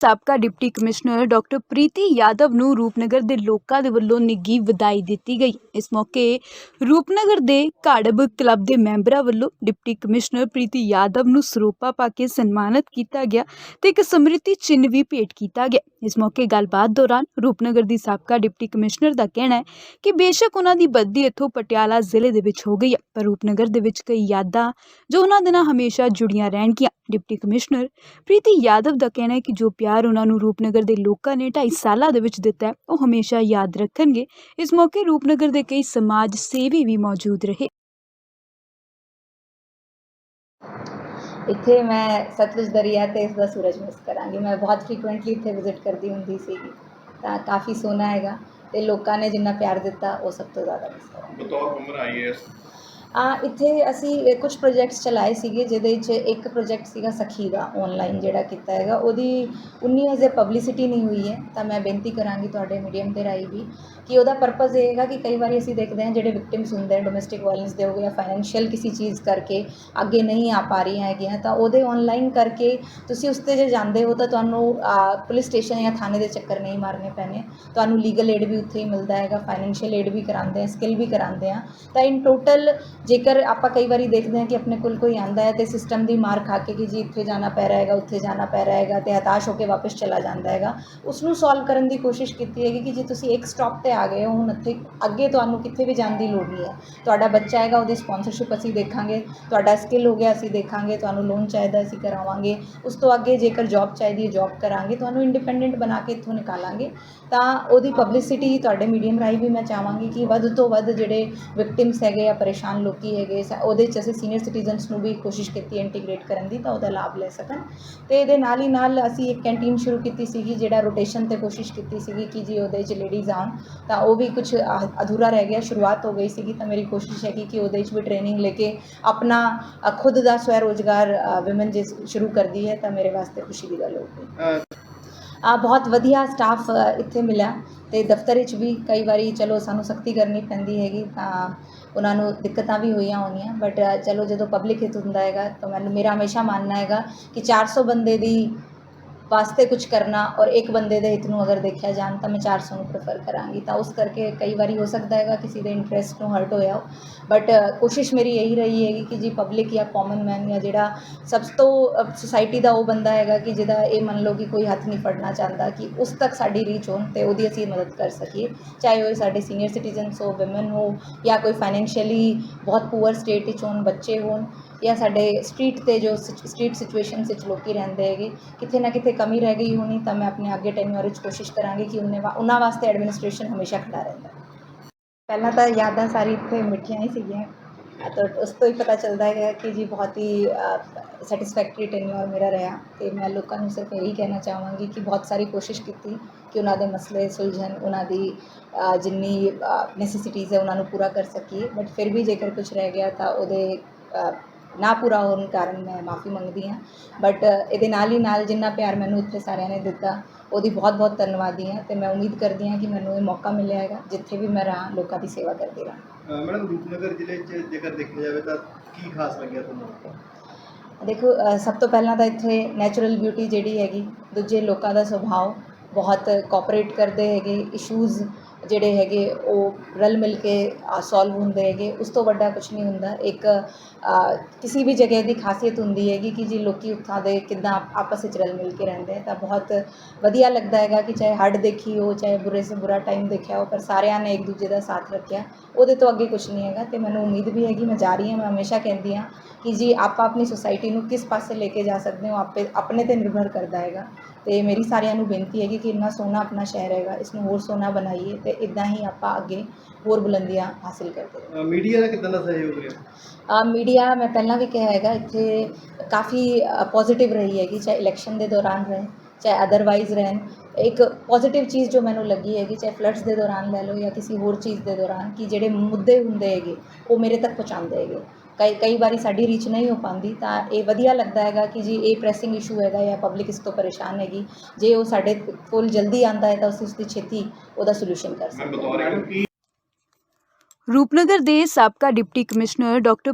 ਸਾਬਕਾ deputy commissioner doctor Preeti Yadav ਨੂੰ ਰੂਪਨਗਰ ਦੇ ਲੋਕਾਂ ਦੇ ਵੱਲੋਂ ਨਿੱਘੀ ਵਧਾਈ ਦਿੱਤੀ ਗਈ। ਇਸ ਮੌਕੇ ਰੂਪਨਗਰ ਦੇ ਘਾੜਬ ਕਲੱਬ ਦੇ ਮੈਂਬਰਾਂ ਵੱਲੋਂ ਡਿਪਟੀ ਕਮਿਸ਼ਨਰ ਪ੍ਰੀਤੀ ਯਾਦਵ ਨੂੰ ਸਰੋਪਾ ਪਾ ਕੇ ਸਨਮਾਨਿਤ ਕੀਤਾ ਗਿਆ ਤੇ ਇੱਕ ਸਮ੍ਰਿਤੀ ਚਿੰਨ੍ਹ ਵੀ ਭੇਟ ਕੀਤਾ ਗਿਆ। ਇਸ ਮੌਕੇ ਗੱਲਬਾਤ ਦੌਰਾਨ ਰੂਪਨਗਰ ਦੀ ਸਾਬਕਾ ਡਿਪਟੀ ਕਮਿਸ਼ਨਰ ਦਾ ਕਹਿਣਾ ਹੈ ਕਿ ਬੇਸ਼ੱਕ ਉਹਨਾਂ ਦੀ ਬਦਲੀ ਇੱਥੋਂ ਪਟਿਆਲਾ ਜ਼ਿਲ੍ਹੇ ਦੇ ਵਿੱਚ ਹੋ ਗਈ ਹੈ, ਪਰ ਰੂਪਨਗਰ ਦੇ ਵਿੱਚ ਕਈ ਯਾਦਾਂ ਜੋ ਉਹਨਾਂ ਦੇ ਨਾਲ ਹਮੇਸ਼ਾ ਜੁੜੀਆਂ ਰਹਿਣਗੀਆਂ। ਡਿਪਟੀ ਕਮਿਸ਼ਨਰ ਪ੍ਰੀਤੀ ਯਾਦਵ ਦਾ ਕਹਿਣਾ ਹੈ ਕਿ ਜੋ ਪਿਆਰ ਉਹਨਾਂ ਨੂੰ ਰੂਪਨਗਰ ਦੇ ਲੋਕਾਂ ਨੇ 2.5 ਸਾਲਾਂ ਦੇ ਵਿੱਚ ਦਿੱਤਾ ਹੈ, ਉਹ ਹਮੇਸ਼ਾ ਯਾਦ ਰੱਖਣਗੇ। ਇਸ ਮੌਕੇ ਰੂਪਨਗਰ ਦੇ ਕਈ ਸਮਾਜ ਸੇਵੀ ਵੀ ਮੌਜੂਦ ਰਹੇ। ਇੱਥੇ ਮੈਂ ਸਤਲੁਜ ਦਰਿਆ ਤੇ ਇਸ ਦਾ ਸੂਰਜ ਮਿਸ ਕਰਾਂਗੀ। ਮੈਂ ਬਹੁਤ ਫ੍ਰੀਕੁਐਂਟਲੀ ਇੱਥੇ ਵਿਜ਼ਿਟ ਕਰਦੀ ਹੁੰਦੀ ਸੀਗੀ। ਤਾਂ ਕਾਫੀ ਸੋਹਣਾ ਹੈਗਾ ਤੇ ਲੋਕਾਂ ਨੇ ਜਿੰਨਾ ਪਿਆਰ ਦਿੱਤਾ, ਉਹ ਸਭ ਤੋਂ ਜ਼ਿਆਦਾ ਮਿਸ ਕਰਾਂਗੀ। ਬਤੌਰ ਉਮਰ ਆਈਐਸ ਆ, ਇੱਥੇ ਅਸੀਂ ਕੁਝ ਪ੍ਰੋਜੈਕਟਸ ਚਲਾਏ ਸੀਗੇ, ਜਿਹਦੇ ਵਿੱਚ ਇੱਕ ਪ੍ਰੋਜੈਕਟ ਸੀਗਾ ਸਖੀ ਦਾ ਆਨਲਾਈਨ ਜਿਹੜਾ ਕੀਤਾ ਹੈਗਾ। ਉਹਦੀ ਉਨੀ ਹਜੇ ਪਬਲਿਸਿਟੀ ਨਹੀਂ ਹੋਈ ਹੈ, ਤਾਂ ਮੈਂ ਬੇਨਤੀ ਕਰਾਂਗੀ ਤੁਹਾਡੇ ਮੀਡੀਅਮ ਦੇ ਰਾਹੀਂ ਵੀ ਕਿ ਉਹਦਾ ਪਰਪਸ ਇਹ ਹੈਗਾ ਕਿ ਕਈ ਵਾਰੀ ਅਸੀਂ ਦੇਖਦੇ ਹਾਂ ਜਿਹੜੇ ਵਿਕਟਿਮਸ ਹੁੰਦੇ ਆ ਡੋਮੈਸਟਿਕ ਵਾਇਲੈਂਸ ਦੇ ਹੋ ਗਏ ਜਾਂ ਫਾਈਨੈਂਸ਼ੀਅਲ ਕਿਸੇ ਚੀਜ਼ ਕਰਕੇ ਅੱਗੇ ਨਹੀਂ ਆ ਪਾ ਰਹੀਆਂ ਹੈਗੀਆਂ, ਤਾਂ ਉਹਦੇ ਆਨਲਾਈਨ ਕਰਕੇ ਤੁਸੀਂ ਉਸ 'ਤੇ ਜੇ ਜਾਂਦੇ ਹੋ ਤਾਂ ਤੁਹਾਨੂੰ ਪੁਲਿਸ ਸਟੇਸ਼ਨ ਜਾਂ ਥਾਣੇ ਦੇ ਚੱਕਰ ਨਹੀਂ ਮਾਰਨੇ ਪੈਣੇ। ਤੁਹਾਨੂੰ ਲੀਗਲ ਏਡ ਵੀ ਉੱਥੇ ਹੀ ਮਿਲਦਾ ਹੈਗਾ ਫਾਈਨੈਂਸ਼ੀਅਲ ਏਡ ਵੀ ਕਰਾਉਂਦੇ ਆ ਸਕਿੱਲ ਵੀ ਕਰਾਉਂਦੇ ਆ। ਤਾਂ ਇਨ ਟੋਟਲ ਜੇਕਰ ਆਪਾਂ ਕਈ ਵਾਰੀ ਦੇਖਦੇ ਹਾਂ ਕਿ ਆਪਣੇ ਕੋਲ ਕੋਈ ਆਂਦਾ ਹੈ ਤੇ ਸਿਸਟਮ ਦੀ ਮਾਰ ਖਾ ਕੇ ਕਿ ਜੀ ਇੱਥੇ ਜਾਣਾ ਪੈ ਰਿਹਾ ਹੈਗਾ, ਉੱਥੇ ਜਾਣਾ ਪੈ ਰਿਹਾ ਹੈਗਾ ਤੇ ਹਤਾਸ਼ ਹੋ ਕੇ ਵਾਪਸ ਚਲਾ ਜਾਂਦਾ ਹੈਗਾ ਉਸ ਨੂੰ ਸੋਲਵ ਕਰਨ ਦੀ ਕੋਸ਼ਿਸ਼ ਕੀਤੀ ਹੈਗੀ ਕਿ ਜੇ ਤੁਸੀਂ ਇੱਕ ਸਟਾਪ ਤੇ ਆ ਗਏ ਹੋ, ਹੁਣ ਇੱਥੇ ਅੱਗੇ ਤੁਹਾਨੂੰ ਕਿੱਥੇ ਵੀ ਜਾਣ ਦੀ ਲੋੜ ਨਹੀਂ ਹੈ। ਤੁਹਾਡਾ ਬੱਚਾ ਹੈਗਾ, ਉਹਦੀ ਸਪਾਂਸਰਸ਼ਿਪ ਅਸੀਂ ਦੇਖਾਂਗੇ, ਤੁਹਾਡਾ ਸਕਿੱਲ ਹੋ ਗਿਆ ਅਸੀਂ ਦੇਖਾਂਗੇ, ਤੁਹਾਨੂੰ ਲੋਨ ਚਾਹੀਦਾ ਅਸੀਂ ਕਰਾਵਾਂਗੇ, ਉਸ ਤੋਂ ਅੱਗੇ ਜੇਕਰ ਜੌਬ ਚਾਹੀਦੀ ਹੈ ਜੌਬ ਕਰਾਂਗੇ, ਤੁਹਾਨੂੰ ਇੰਡੀਪੈਂਡੈਂਟ ਬਣਾ ਕੇ ਇੱਥੋਂ ਨਿਕਾਲਾਂਗੇ, ਤਾਂ ਉਹਦੀ ਪਬਲਿਸਿਟੀ ਤੁਹਾਡੇ ਮੀਡੀਅਮ ਰਾਹੀਂ ਵੀ ਮੈਂ ਚਾਹਾਂਗੀ ਕਿ ਵੱਧ ਤੋਂ ਵੱਧ ਜਿਹੜੇ ਵਿਕਟਿਮਸ ਹੈਗੇ ਆ, ਪਰੇਸ਼ਾਨ ਲੋਕੀ ਹੈਗੇ ਉਹਦੇ 'ਚ ਅਸੀਂ ਸੀਨੀਅਰ ਸਿਟੀਜ਼ਨਸ ਨੂੰ ਵੀ ਕੋਸ਼ਿਸ਼ ਕੀਤੀ ਇੰਟੀਗ੍ਰੇਟ ਕਰਨ ਦੀ, ਤਾਂ ਉਹਦਾ ਲਾਭ ਲੈ ਸਕਣ। ਤੇ ਇਹਦੇ ਨਾਲ ਹੀ ਨਾਲ ਅਸੀਂ ਇੱਕ ਕੈਂਟੀਨ ਸ਼ੁਰੂ ਕੀਤੀ ਸੀਗੀ, ਜਿਹੜਾ ਰੋਟੇਸ਼ਨ ਤੇ ਕੋਸ਼ਿਸ਼ ਕੀਤੀ ਸੀਗੀ ਕਿ ਜੀ ਉਹਦੇ 'ਚ ਲੇਡੀਜ਼ ਆਉਣ, ਤਾਂ ਉਹ ਵੀ ਕੁਝ ਅਧੂਰਾ ਰਹਿ ਗਿਆ, ਸ਼ੁਰੂਆਤ ਹੋ ਗਈ ਸੀਗੀ, ਤਾਂ ਮੇਰੀ ਕੋਸ਼ਿਸ਼ ਹੈਗੀ ਕਿ ਉਹਦੇ 'ਚ ਵੀ ਟ੍ਰੇਨਿੰਗ ਲੈ ਕੇ ਆਪਣਾ ਖੁਦ ਦਾ ਸਵੈ ਰੋਜ਼ਗਾਰ ਵਿਮਨ ਜੇ ਸ਼ੁਰੂ ਕਰਦੀ ਹੈ, ਤਾਂ ਮੇਰੇ ਵਾਸਤੇ ਖੁਸ਼ੀ ਦੀ ਗੱਲ ਹੋਊਗੀ। ਆ ਬਹੁਤ ਵਧੀਆ ਸਟਾਫ ਇੱਥੇ ਮਿਲਿਆ ਤੇ ਦਫ਼ਤਰ ਵਿੱਚ ਵੀ ਕਈ ਵਾਰੀ ਚਲੋ ਸਾਨੂੰ ਸਖਤੀ ਕਰਨੀ ਪੈਂਦੀ ਹੈਗੀ ਤਾਂ ਉਹਨਾਂ ਨੂੰ ਦਿੱਕਤਾਂ ਵੀ ਹੋਈਆਂ ਹੋਣੀਆਂ ਬਟ ਚਲੋ ਜਦੋਂ ਪਬਲਿਕ ਹਿੱਤ ਹੁੰਦਾ ਹੈਗਾ ਤਾਂ ਮੈਨੂੰ, ਮੇਰਾ ਹਮੇਸ਼ਾ ਮੰਨਣਾ ਹੈਗਾ ਕਿ 400 ਬੰਦੇ ਦੀ ਵਾਸਤੇ ਕੁਝ ਕਰਨਾ ਔਰ ਇੱਕ ਬੰਦੇ ਦੇ ਹਿੱਤ ਨੂੰ ਅਗਰ ਦੇਖਿਆ ਜਾਣ ਤਾਂ ਮੈਂ 400 ਨੂੰ ਪ੍ਰੇਫਰ ਕਰਾਂਗੀ ਤਾਂ ਉਸ ਕਰਕੇ ਕਈ ਵਾਰੀ ਹੋ ਸਕਦਾ ਹੈਗਾ ਕਿਸੇ ਦੇ ਇੰਟਰਸਟ ਨੂੰ ਹਰਟ ਹੋਇਆ ਬਟ ਕੋਸ਼ਿਸ਼ ਮੇਰੀ ਇਹੀ ਰਹੀ ਹੈਗੀ ਕਿ ਜੀ ਪਬਲਿਕ ਜਾਂ ਕਾਮਨ ਮੈਨ ਜਾਂ ਜਿਹੜਾ ਸਭ ਤੋਂ ਸੁਸਾਇਟੀ ਦਾ ਉਹ ਬੰਦਾ ਹੈਗਾ ਕਿ ਜਿਹਦਾ ਇਹ ਮੰਨ ਲਓ ਕਿ ਕੋਈ ਹੱਥ ਨਹੀਂ ਫੜਨਾ ਚਾਹੁੰਦਾ ਕਿ ਉਸ ਤੱਕ ਸਾਡੀ ਰੀਚ ਹੋਣ ਤੇ ਉਹਦੀ ਅਸੀਂ ਮਦਦ ਕਰ ਸਕੀਏ ਚਾਹੇ ਉਹ ਸਾਡੇ ਸੀਨੀਅਰ ਸਿਟੀਜ਼ਨਸ ਹੋ ਔਮਨ ਹੋ ਜਾਂ ਕੋਈ ਫਾਈਨੈਂਸ਼ੀਅਲੀ ਬਹੁਤ ਪੂਅਰ ਸਟੇਟ ਵਿੱਚ ਹੋਣ ਬੱਚੇ ਹੋਣ ਜਾਂ ਸਾਡੇ ਸਟਰੀਟ ਤੇ ਜੋ ਸਟਰੀਟ ਸਿਚੁਏਸ਼ਨਸ ਵਿੱਚ ਲੋਕੀ ਰਹਿੰਦੇ ਹੈਗੇ ਕਿਤੇ ਨਾ ਕਿਤੇ ਕਮੀ ਰਹਿ ਗਈ ਹੋਣੀ ਤਾਂ ਮੈਂ ਆਪਣੇ ਅੱਗੇ ਟੈਨਿਓਰ ਵਿੱਚ ਕੋਸ਼ਿਸ਼ ਕਰਾਂਗੀ ਕਿ ਉਹਨੇ ਉਹਨਾਂ ਵਾਸਤੇ ਐਡਮਿਨਿਸਟ੍ਰੇਸ਼ਨ ਹਮੇਸ਼ਾ ਖੜਾ ਰਹਿੰਦਾ ਪਹਿਲਾਂ ਤਾਂ ਯਾਦਾਂ ਸਾਰੀ ਇੱਥੇ ਮਿੱਠੀਆਂ ਹੀ ਸੀਗੀਆਂ। ਤਾਂ ਉਸ ਤੋਂ ਹੀ ਪਤਾ ਚੱਲਦਾ ਹੈ ਕਿ ਜੀ ਬਹੁਤ ਹੀ ਸੈਟੀਸਫੈਕਟਰੀ ਟੈਨਿਓਰ ਮੇਰਾ ਰਿਹਾ ਤੇ ਮੈਂ ਲੋਕਾਂ ਨੂੰ ਸਿਰਫ ਇਹੀ ਕਹਿਣਾ ਚਾਹਾਂਗੀ ਕਿ ਬਹੁਤ ਸਾਰੀ ਕੋਸ਼ਿਸ਼ ਕੀਤੀ ਕਿ ਉਹਨਾਂ ਦੇ ਮਸਲੇ ਸੁਲਝਣ, ਉਹਨਾਂ ਦੀ ਜਿੰਨੀ ਨੈਸੈਸਿਟੀਜ਼ ਹੈ ਉਹਨਾਂ ਨੂੰ ਪੂਰਾ ਕਰ ਸਕੀਏ। ਬਟ ਫਿਰ ਵੀ ਜੇਕਰ ਕੁਝ ਰਹਿ ਗਿਆ ਤਾਂ ਉਹਦੇ ਨਾ ਪੂਰਾ ਹੋਣ ਕਾਰਨ ਮੈਂ ਮਾਫੀ ਮੰਗਦੀ ਹਾਂ। ਬਟ ਇਹਦੇ ਨਾਲ ਹੀ ਨਾਲ ਜਿੰਨਾ ਪਿਆਰ ਮੈਨੂੰ ਇੱਥੇ ਸਾਰਿਆਂ ਨੇ ਦਿੱਤਾ ਉਹਦੀ ਬਹੁਤ ਬਹੁਤ ਧੰਨਵਾਦੀ ਹਾਂ ਤੇ ਮੈਂ ਉਮੀਦ ਕਰਦੀ ਹਾਂ ਕਿ ਮੈਨੂੰ ਇਹ ਮੌਕਾ ਮਿਲਿਆ ਹੈਗਾ ਜਿੱਥੇ ਵੀ ਮੈਂ ਰਹਾਂ ਲੋਕਾਂ ਦੀ ਸੇਵਾ ਕਰਦੀ ਰਹਾਂ। ਮੈਡਮ ਰੂਪਨਗਰ ਜ਼ਿਲ੍ਹੇ 'ਚ ਜੇਕਰ ਦੇਖਿਆ ਜਾਵੇ ਤਾਂ ਕੀ ਖਾਸ ਲੱਗਿਆ ਤੁਹਾਨੂੰ? ਦੇਖੋ ਸਭ ਤੋਂ ਪਹਿਲਾਂ ਤਾਂ ਇੱਥੇ ਨੈਚੁਰਲ ਬਿਊਟੀ ਜਿਹੜੀ ਹੈਗੀ ਦੂਜੇ ਲੋਕਾਂ ਦਾ ਸੁਭਾਅ ਬਹੁਤ ਕੋਆਪਰੇਟ ਕਰਦੇ ਹੈਗੇ ਇਸ਼ੂਜ਼ ਜਿਹੜੇ ਹੈਗੇ ਉਹ ਰਲ ਮਿਲ ਕੇ ਸੋਲਵ ਹੁੰਦੇ ਹੈਗੇ, ਉਸ ਤੋਂ ਵੱਡਾ ਕੁਝ ਨਹੀਂ ਹੁੰਦਾ। ਇੱਕ ਕਿਸੇ ਵੀ ਜਗ੍ਹਾ ਦੀ ਖਾਸੀਅਤ ਹੁੰਦੀ ਹੈਗੀ ਕਿ ਜੀ ਲੋਕੀ ਉੱਥਾਂ ਦੇ ਕਿੱਦਾਂ ਆਪ- ਆਪਸ ਵਿੱਚ ਰਲ ਮਿਲ ਕੇ ਰਹਿੰਦੇ ਹੈ ਤਾਂ ਬਹੁਤ ਵਧੀਆ ਲੱਗਦਾ ਹੈਗਾ ਕਿ ਚਾਹੇ ਹੱਡ ਦੇਖੀ ਹੋ, ਚਾਹੇ ਬੁਰੇ ਸੇ, ਬੁਰਾ ਟਾਈਮ ਦੇਖਿਆ ਹੋ, ਪਰ ਸਾਰਿਆਂ ਨੇ ਇੱਕ ਦੂਜੇ ਦਾ ਸਾਥ ਰੱਖਿਆ। ਉਹਦੇ ਤੋਂ ਅੱਗੇ ਕੁਝ ਨਹੀਂ ਹੈਗਾ ਤੇ ਮੈਨੂੰ ਉਮੀਦ ਵੀ ਹੈਗੀ, ਮੈਂ ਜਾ ਰਹੀ ਹਾਂ, ਮੈਂ ਹਮੇਸ਼ਾ ਕਹਿੰਦੀ ਹਾਂ ਕਿ ਜੀ, ਆਪਾਂ ਆਪਣੀ ਸੁਸਾਇਟੀ ਨੂੰ ਕਿਸ ਪਾਸੇ ਲੈ ਕੇ ਜਾ ਸਕਦੇ ਹੋ, ਆਪੇ, ਆਪਣੇ ਤੇ ਨਿਰਭਰ ਕਰਦਾ ਹੈਗਾ। ਤੇ ਮੇਰੀ ਸਾਰਿਆਂ ਨੂੰ ਬੇਨਤੀ ਹੈਗੀ ਕਿ ਇੰਨਾ ਸੋਹਣਾ ਆਪਣਾ ਸ਼ਹਿਰ ਹੈਗਾ ਇਸ ਨੂੰ ਹੋਰ ਸੋਹਣਾ ਬਣਾਈਏ ਤੇ ਇਦਾਂ ਹੀ ਆਪਾਂ ਅੱਗੇ ਹੋਰ ਬੁਲੰਦੀਆਂ ਹਾਸਿਲ ਕਰਦੇ ਰਹੀਏ। ਮੀਡੀਆ ਦਾ ਕਿਦਾਂ ਦਾ ਸਹਿਯੋਗ ਰਿਹਾ? ਆ ਮੀਡੀਆ ਮੈਂ ਪਹਿਲਾਂ ਵੀ ਕਿਹਾ ਹੈਗਾ ਇੱਥੇ ਕਾਫੀ ਪੋਜ਼ਿਟਿਵ ਰਹੀ ਹੈਗੀ ਚਾਹੇ ਇਲੈਕਸ਼ਨ ਦੇ ਦੌਰਾਨ ਰਹੇ ਚਾਹੇ ਅਦਰਵਾਈਜ਼ ਰਹਿਣ। ਇੱਕ ਪੋਜ਼ਿਟਿਵ ਚੀਜ਼ ਜੋ ਮੈਨੂੰ ਲੱਗੀ ਹੈਗੀ ਚਾਹੇ ਫਲੱਡਸ ਦੇ ਦੌਰਾਨ ਲੈ ਲਓ ਜਾਂ ਕਿਸੇ ਹੋਰ ਚੀਜ਼ ਦੇ ਦੌਰਾਨ ਕਿ ਜਿਹੜੇ ਮੁੱਦੇ ਹੁੰਦੇ ਹੈਗੇ ਉਹ ਮੇਰੇ ਤੱਕ ਪਹੁੰਚਾਉਂਦੇ ਹੈਗੇ। ਕਈ ਕਈ ਵਾਰੀ ਸਾਡੀ ਰੀਚ ਨਹੀਂ ਹੋ ਪਾਉਂਦੀ ਤਾਂ ਇਹ ਵਧੀਆ ਲੱਗਦਾ ਹੈਗਾ ਕਿ ਜੀ ਇਹ ਪ੍ਰੈਸਿੰਗ ਇਸ਼ੂ ਹੈਗਾ ਜਾਂ ਪਬਲਿਕ ਇਸ ਤੋਂ ਪਰੇਸ਼ਾਨ ਹੈਗੀ ਜੇ ਉਹ ਸਾਡੇ ਕੋਲ ਜਲਦੀ ਆਂਦਾ ਹੈ ਤਾਂ ਅਸੀਂ ਉਸ ਦੀ ਛੇਤੀ ਉਹਦਾ ਸੋਲੂਸ਼ਨ ਕਰ ਸਕਦੇ ਹਾਂ। ਰੂਪਨਗਰ ਦੇ ਸਾਬਕਾ ਡਿਪਟੀ ਕਮਿਸ਼ਨਰ ਡਾਕਟਰ